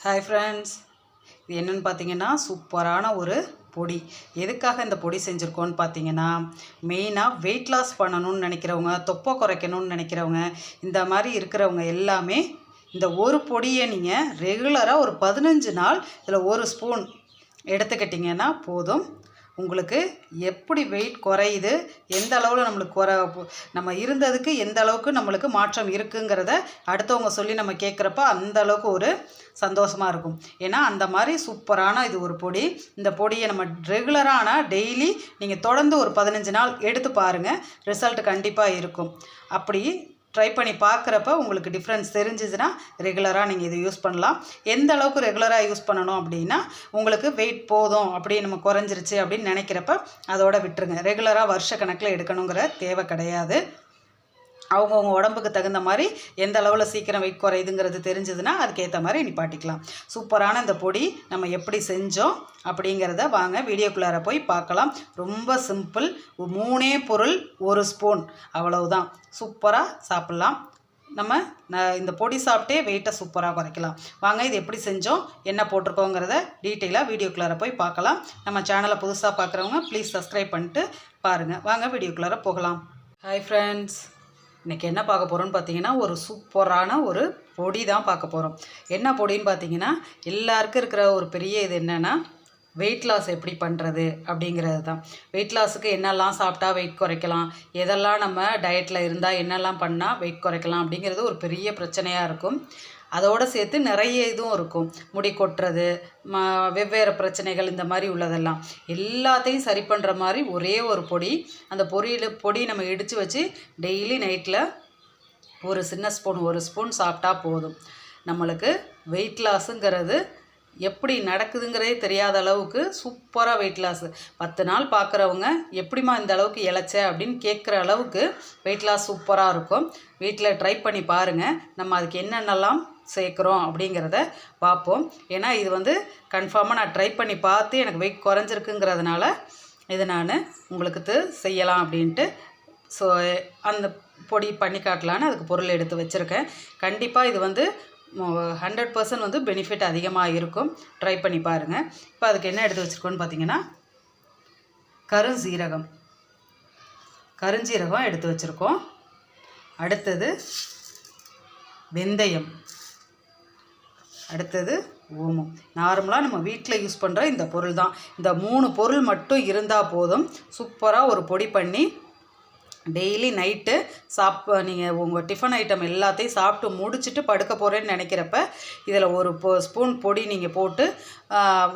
Hi friends இது என்னென்னு பார்த்தீங்கன்னா சூப்பரான ஒரு பொடி. எதுக்காக இந்த பொடி செஞ்சுருக்கோன்னு பார்த்தீங்கன்னா மெயினாக வெயிட் லாஸ் பண்ணணும்னு நினைக்கிறவங்க தொப்பை குறைக்கணும்னு நினைக்கிறவங்க இந்த மாதிரி இருக்கிறவங்க எல்லாமே இந்த ஒரு பொடியை நீங்கள் ரெகுலராக ஒரு பதினஞ்சு நாள் இதில் ஒரு ஸ்பூன் எடுத்துக்கிட்டிங்கன்னா போதும். உங்களுக்கு எப்படி வெயிட் குறையுது எந்த அளவில் நம்மளுக்கு குறை நம்ம இருந்ததுக்கு எந்த அளவுக்கு நம்மளுக்கு மாற்றம் இருக்குங்கிறத அடுத்தவங்க சொல்லி நம்ம கேட்குறப்ப அந்த அளவுக்கு ஒரு சந்தோஷமாக இருக்கும். ஏன்னா அந்த மாதிரி சூப்பரான இது ஒரு பொடி. இந்த பொடியை நம்ம ரெகுலரான டெய்லி நீங்கள் தொடர்ந்து ஒரு பதினஞ்சு நாள் எடுத்து பாருங்கள் ரிசல்ட் கண்டிப்பாக இருக்கும். அப்படி ட்ரை பண்ணி பார்க்குறப்ப உங்களுக்கு டிஃப்ரென்ஸ் தெரிஞ்சிச்சுன்னா ரெகுலராக நீங்கள் இதை யூஸ் பண்ணலாம். எந்த அளவுக்கு ரெகுலராக யூஸ் பண்ணணும் அப்படின்னா உங்களுக்கு வெயிட் போதும் அப்படி நம்ம குறைஞ்சிருச்சு அப்படின்னு நினைக்கிறப்ப அதோட விட்டுருங்க. ரெகுலராக வருஷ கணக்கில் எடுக்கணுங்கிற தேவை கிடையாது. அவங்கவுங்க உடம்புக்கு தகுந்த மாதிரி எந்த அளவில் சீக்கிரம் வெயிட் குறையுதுங்கிறது தெரிஞ்சதுன்னா அதுக்கேற்ற மாதிரி நிப்பாட்டிக்கலாம். சூப்பரான இந்த பொடி நம்ம எப்படி செஞ்சோம் அப்படிங்கிறத வாங்க வீடியோக்குள்ளார போய் பார்க்கலாம். ரொம்ப சிம்பிள் மூணே பொருள் ஒரு ஸ்பூன் அவ்வளவுதான். சூப்பராக சாப்பிட்லாம். நம்ம இந்த பொடி சாப்பிட்டே வெயிட்டை சூப்பராக குறைக்கலாம். வாங்க இது எப்படி செஞ்சோம் என்ன போட்டிருக்கோங்கிறத டீட்டெயிலாக வீடியோக்குள்ளார போய் பார்க்கலாம். நம்ம சேனலை புதுசாக பார்க்குறவங்க ப்ளீஸ் சப்ஸ்கிரைப் பண்ணிட்டு பாருங்கள் வாங்க வீடியோக்குள்ளார போகலாம். ஹாய் ஃப்ரெண்ட்ஸ் இன்றைக்கி என்ன பார்க்க போகிறோன்னு பார்த்தீங்கன்னா ஒரு சூப்பரான ஒரு பொடி தான் பார்க்க போகிறோம் என்ன பொடின்னு பார்த்தீங்கன்னா எல்லாருக்கும் இருக்கிற ஒரு பெரிய இது என்னென்னா வெயிட் லாஸ் எப்படி பண்ணுறது அப்படிங்கிறது தான். வெயிட் லாஸுக்கு என்னெல்லாம் சாப்பிட்டா வெயிட் குறைக்கலாம் எதெல்லாம் நம்ம டயட்டில் இருந்தால் என்னெல்லாம் பண்ணால் வெயிட் குறைக்கலாம் அப்படிங்கிறது ஒரு பெரிய பிரச்சனையாக இருக்கும். அதோடு சேர்த்து நிறைய இதுவும் இருக்கும். முடி கொட்டுறது ம வெவ்வேறு பிரச்சனைகள் இந்த மாதிரி உள்ளதெல்லாம். எல்லாத்தையும் சரி பண்ணுற மாதிரி ஒரே ஒரு பொடி அந்த பொரியில் பொடி நம்ம இடித்து வச்சு டெய்லி நைட்டில் ஒரு சின்ன ஸ்பூன் ஒரு ஸ்பூன் சாப்பிட்டா போதும். நம்மளுக்கு வெயிட் லாஸுங்கிறது எப்படி நடக்குதுங்கிறதே தெரியாத அளவுக்கு சூப்பராக வெயிட் லாஸு பத்து நாள் பார்க்குறவங்க எப்படிமா இந்த அளவுக்கு இழைச்ச அப்படின்னு கேட்குற அளவுக்கு வெயிட் லாஸ் சூப்பராக இருக்கும். வீட்டில் ட்ரை பண்ணி பாருங்கள் நம்ம அதுக்கு என்னென்னலாம் சேர்க்குறோம் அப்படிங்கிறத பார்ப்போம். ஏன்னா இது வந்து கன்ஃபார்மாக நான் ட்ரை பண்ணி பார்த்து எனக்கு வெயிட் குறைஞ்சிருக்குங்கிறதுனால இதை நான் உங்களுக்கு செய்யலாம் அப்படின்ட்டு. ஸோ அந்த பொடி பண்ணி காட்டலான்னு அதுக்கு பொருள் எடுத்து வச்சுருக்கேன். கண்டிப்பாக இது வந்து ஹண்ட்ரட் பர்சன்ட் வந்து பெனிஃபிட் அதிகமாக இருக்கும். ட்ரை பண்ணி பாருங்கள் இப்போ அதுக்கு என்ன எடுத்து வச்சுருக்கோன்னு பார்த்தீங்கன்னா கருஞ்சீரகம். கருஞ்சீரகம் எடுத்து வச்சுருக்கோம். அடுத்தது வெந்தயம். அடுத்தது ஓமம் நார்மலாக நம்ம வீட்டில் யூஸ் பண்ணுற இந்த பொருள் தான் இந்த மூணு பொருள் மட்டும் இருந்தால் போதும். சூப்பராக ஒரு பொடி பண்ணி டெய்லி நைட்டு சாப் நீங்கள் உங்கள் டிஃபன் ஐட்டம் எல்லாத்தையும் சாப்பிட்டு முடிச்சுட்டு படுக்க போகிறேன்னு நினைக்கிறப்ப இதில் ஒரு பொ ஸ்பூன் பொடி நீங்கள் போட்டு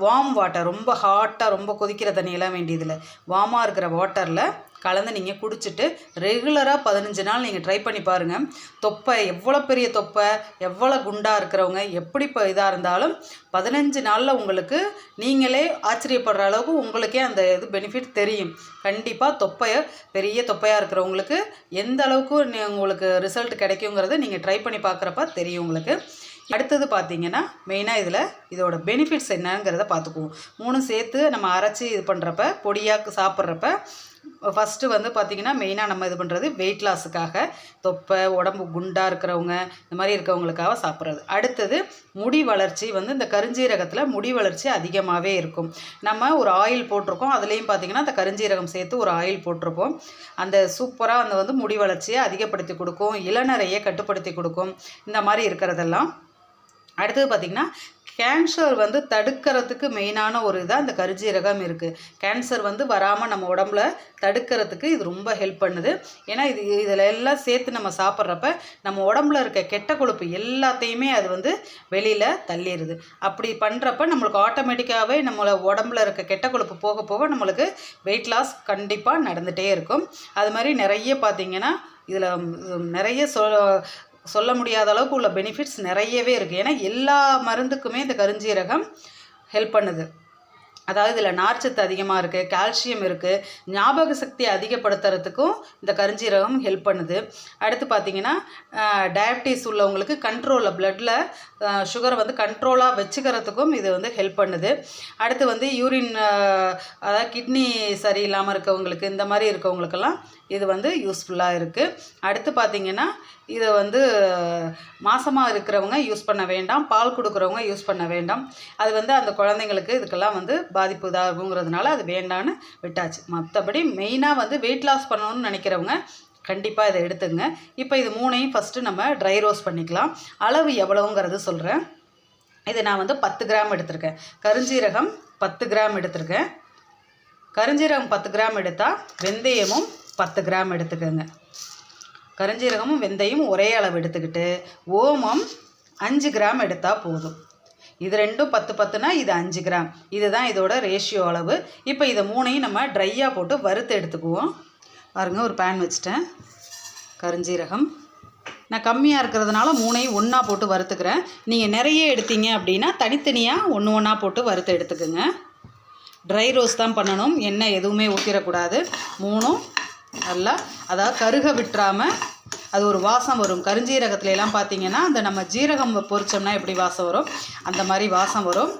வார்ம் வாட்டர் ரொம்ப ஹாட்டாக ரொம்ப கொதிக்கிற தண்ணியெல்லாம் வேண்டியதில்லை. வார்மாக இருக்கிற வாட்டரில் கலந்து நீங்கள் குடிச்சிட்டு ரெகுலராக பதினஞ்சு நாள் நீங்கள் ட்ரை பண்ணி பாருங்கள் தொப்பை எவ்வளோ பெரிய தொப்பை எவ்வளோ குண்டாக இருக்கிறவங்க எப்படி இப்போ இதாக இருந்தாலும் பதினஞ்சு நாளில் உங்களுக்கு நீங்களே ஆச்சரியப்படுற அளவுக்கு உங்களுக்கே அந்த இது பெனிஃபிட் தெரியும். கண்டிப்பாக தொப்பையை பெரிய தொப்பையாக இருக்கிறவங்களுக்கு எந்த அளவுக்கு உங்களுக்கு ரிசல்ட் கிடைக்குங்கிறத நீங்கள் ட்ரை பண்ணி பார்க்குறப்ப தெரியும் உங்களுக்கு. அடுத்தது பார்த்தீங்கன்னா மெயினாக இதில் இதோட பெனிஃபிட்ஸ் என்னங்கிறத பார்த்துக்குவோம் மூணும் சேர்த்து நம்ம அரைச்சி இது பண்ணுறப்ப பொடியாக சாப்பிட்றப்ப ஃபஸ்ட்டு வந்து பார்த்திங்கன்னா மெயினாக நம்ம இது பண்ணுறது வெயிட் லாஸுக்காக தொப்பை உடம்பு குண்டாக இருக்கிறவங்க இந்த மாதிரி இருக்கிறவங்களுக்காக சாப்பிட்றது. அடுத்தது முடி வளர்ச்சி வந்து இந்த கருஞ்சீரகத்தில் முடி வளர்ச்சி அதிகமாகவே இருக்கும். நம்ம ஒரு ஆயில் போட்டிருக்கோம் அதுலேயும் பார்த்திங்கன்னா அந்த கருஞ்சீரகம் சேர்த்து ஒரு ஆயில் போட்டிருப்போம். அந்த சூப்பராக அந்த வந்து முடி வளர்ச்சியை அதிகப்படுத்தி கொடுக்கும் இளநரையை கட்டுப்படுத்தி கொடுக்கும். இந்த மாதிரி இருக்கிறதெல்லாம் அடுத்தது பார்த்திங்கன்னா கேன்சர் வந்து தடுக்கிறதுக்கு மெயினான ஒரு இதாக இந்த கருஜீரகம் இருக்குது கேன்சர் வந்து வராமல் நம்ம உடம்புல தடுக்கிறதுக்கு இது ரொம்ப ஹெல்ப் பண்ணுது. ஏன்னா இது இதில் எல்லாம் சேர்த்து நம்ம சாப்பிட்றப்ப நம்ம உடம்புல இருக்க கெட்ட கொழுப்பு எல்லாத்தையுமே அது வந்து வெளியில் தள்ளிடுது அப்படி பண்ணுறப்ப நம்மளுக்கு ஆட்டோமேட்டிக்காகவே நம்மளை உடம்புல இருக்க கெட்ட கொழுப்பு போக போக நம்மளுக்கு வெயிட் லாஸ் கண்டிப்பாக நடந்துகிட்டே இருக்கும். அது மாதிரி நிறைய பார்த்திங்கன்னா இதில் நிறைய சொ சொல்ல முடியாத அளவுக்கு உள்ள பெனிஃபிட்ஸ் நிறையவே இருக்குது ஏன்னா எல்லா மருந்துக்குமே இந்த கருஞ்சீரகம் ஹெல்ப் பண்ணுது. அதாவது இதில் நார்ச்சத்து அதிகமாக இருக்குது கால்சியம் இருக்குது ஞாபக சக்தியை அதிகப்படுத்துறதுக்கும் இந்த கருஞ்சீரகம் ஹெல்ப் பண்ணுது. அடுத்து பார்த்திங்கன்னா டயபிட்டிஸ் உள்ளவங்களுக்கு கண்ட்ரோலில் ப்ளட்டில் சுகரை வந்து கண்ட்ரோலாக வச்சுக்கிறதுக்கும் இது வந்து ஹெல்ப் பண்ணுது. அடுத்து வந்து யூரின் அதாவது கிட்னி சரியில்லாமல் இருக்கவங்களுக்கு இந்த மாதிரி இருக்கவங்களுக்கெல்லாம் இது வந்து யூஸ்ஃபுல்லாக இருக்குது அடுத்து பார்த்திங்கன்னா இதை வந்து மாசமாக இருக்கிறவங்க யூஸ் பண்ண வேண்டாம் பால் கொடுக்குறவங்க யூஸ் பண்ண வேண்டாம். அது வந்து அந்த குழந்தைங்களுக்கு இதுக்கெல்லாம் வந்து பாதிப்பு இதாகுங்கிறதுனால அது வேண்டான்னு விட்டாச்சு. மற்றபடி மெயினாக வந்து வெயிட் லாஸ் பண்ணணும்னு நினைக்கிறவங்க கண்டிப்பாக இதை எடுத்துங்க. இப்போ இது மூணையும் ஃபஸ்ட்டு நம்ம ட்ரை ரோஸ்ட் பண்ணிக்கலாம். அளவு எவ்வளவுங்கிறது சொல்கிறேன் இது நான் வந்து பத்து கிராம் எடுத்திருக்கேன். கருஞ்சீரகம் பத்து கிராம் எடுத்திருக்கேன். கருஞ்சீரகம் பத்து கிராம் எடுத்தால் வெந்தயமும் பத்து கிராம் எடுத்துக்கோங்க. கருஞ்சீரகமும் வெந்தயம் ஒரே அளவு எடுத்துக்கிட்டு ஓமம் அஞ்சு கிராம் எடுத்தால் போதும். இது ரெண்டும் பத்து பத்துனா இது அஞ்சு கிராம். இதுதான் இதோட ரேஷியோ அளவு. இப்போ இதை மூணையும் நம்ம ட்ரையாக போட்டு வறுத்து எடுத்துக்குவோம். பாருங்கள் ஒரு பேன் வச்சுட்டேன். கருஞ்சீரகம். நான் கம்மியாக இருக்கிறதுனால மூணையும் ஒன்றா போட்டு வறுத்துக்கிறேன். நீங்கள் நிறைய எடுத்தீங்க அப்படின்னா தனித்தனியாக ஒன்று ஒன்றா போட்டு வறுத்து எடுத்துக்கோங்க. ட்ரை ரோஸ் தான் பண்ணணும். எண்ணெய் எதுவுமே ஊற்றிடக்கூடாது மூணும் நல்லா அதாவது கருக விட்டுறாமல் அது ஒரு வாசம் வரும். கருஞ்சீரகத்துல எல்லாம் பார்த்தீங்கன்னா அந்த நம்ம ஜீரகம் பொரிச்சோம்னா எப்படி வாசம் வரும்? அந்த மாதிரி வாசம் வரும்.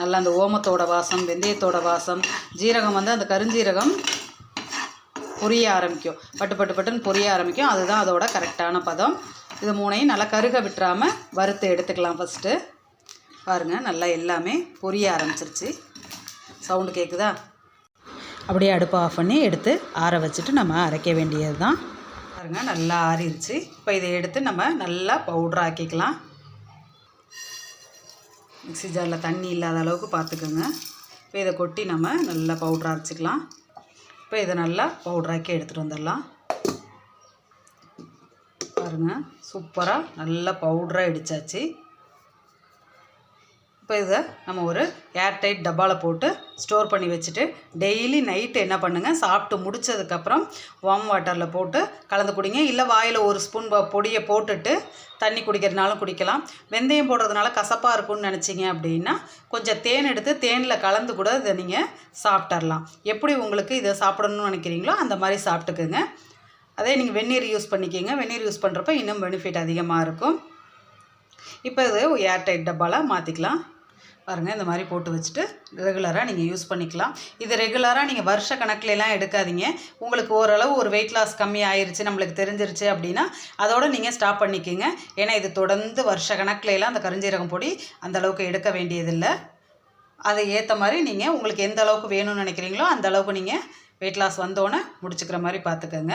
நல்லா அந்த ஓமத்தோட வாசம் வெந்தயத்தோட வாசம் ஜீரகம் வந்து அந்த கருஞ்சீரகம் பொரிய ஆரம்பிக்கும். பட்டு பட்டு பட்டுன்னு பொரிய ஆரம்பிக்கும். அதுதான் அதோட கரெக்டான பதம். இது மூணையும் நல்லா கருக விட்டுறாமல் வறுத்து எடுத்துக்கலாம் ஃபஸ்ட்டு பாருங்கள் நல்லா எல்லாமே பொரிய ஆரம்பிச்சிருச்சு. சவுண்டு கேட்குதா அப்படியே அடுப்பை ஆஃப் பண்ணி எடுத்து ஆற வச்சுட்டு நம்ம அரைக்க வேண்டியது தான் பாருங்கள் நல்லா ஆறிடுச்சு. இப்போ இதை எடுத்து நம்ம நல்லா பவுட்ரு ஆக்கிக்கலாம். மிக்சி ஜாரில் தண்ணி இல்லாத அளவுக்கு பார்த்துக்கோங்க இப்போ இதை கொட்டி நம்ம நல்லா பவுட்ரு அரைச்சிக்கலாம். இப்போ இதை நல்லா பவுட்ராக்கி எடுத்துகிட்டு வந்துடலாம். பாருங்கள் சூப்பராக நல்லா பவுட்ராக இடித்தாச்சு இப்போ இதை நம்ம ஒரு ஏர்டைட் டப்பாவில் போட்டு ஸ்டோர் பண்ணி வச்சுட்டு டெய்லி நைட்டு என்ன பண்ணுங்கள் சாப்பிட்டு முடிச்சதுக்கப்புறம் வார்ம் வாட்டரில் போட்டு கலந்து குடிங்க. இல்லை வாயில் ஒரு ஸ்பூன் பொடியை போட்டுட்டு தண்ணி குடிக்கிறதுனாலும் குடிக்கலாம். வெந்தயம் போடுறதுனால கசப்பாக இருக்கும்னு நினச்சிங்க அப்படின்னா கொஞ்சம் தேன் எடுத்து தேனில் கலந்து கூட இதை நீங்கள் சாப்பிட்றலாம் எப்படி உங்களுக்கு இதை சாப்பிடணும்னு நினைக்கிறீங்களோ அந்த மாதிரி சாப்பிட்டுக்குங்க. அதே நீங்கள் வெந்நீர் யூஸ் பண்ணிக்கிங்க. வெந்நீர் யூஸ் பண்ணுறப்ப இன்னும் பெனிஃபிட் அதிகமாக இருக்கும். இப்போ இது ஏர்டைட் டப்பாவில் மாற்றிக்கலாம் பாருங்கள் இந்த மாதிரி போட்டு வச்சுட்டு ரெகுலராக நீங்கள் யூஸ் பண்ணிக்கலாம். இது ரெகுலராக நீங்கள் வருஷ கணக்குலலாம் எடுக்காதீங்க. உங்களுக்கு ஓரளவு ஒரு வெயிட் லாஸ் கம்மி ஆயிருச்சு நம்மளுக்கு தெரிஞ்சிருச்சு அப்படின்னா அதோடு நீங்கள் ஸ்டாப் பண்ணிக்கோங்க. ஏன்னா இது தொடர்ந்து வருஷ கணக்குலலாம் அந்த கருஞ்சீரகம் பொடி அந்தளவுக்கு எடுக்க வேண்டியதில்லை. அதை ஏற்ற மாதிரி நீங்கள் உங்களுக்கு எந்த அளவுக்கு வேணும்னு நினைக்கிறீங்களோ அந்த அளவுக்கு நீங்கள் வெயிட் லாஸ் வந்தோன்னே முடிச்சுக்கிற மாதிரி பார்த்துக்கோங்க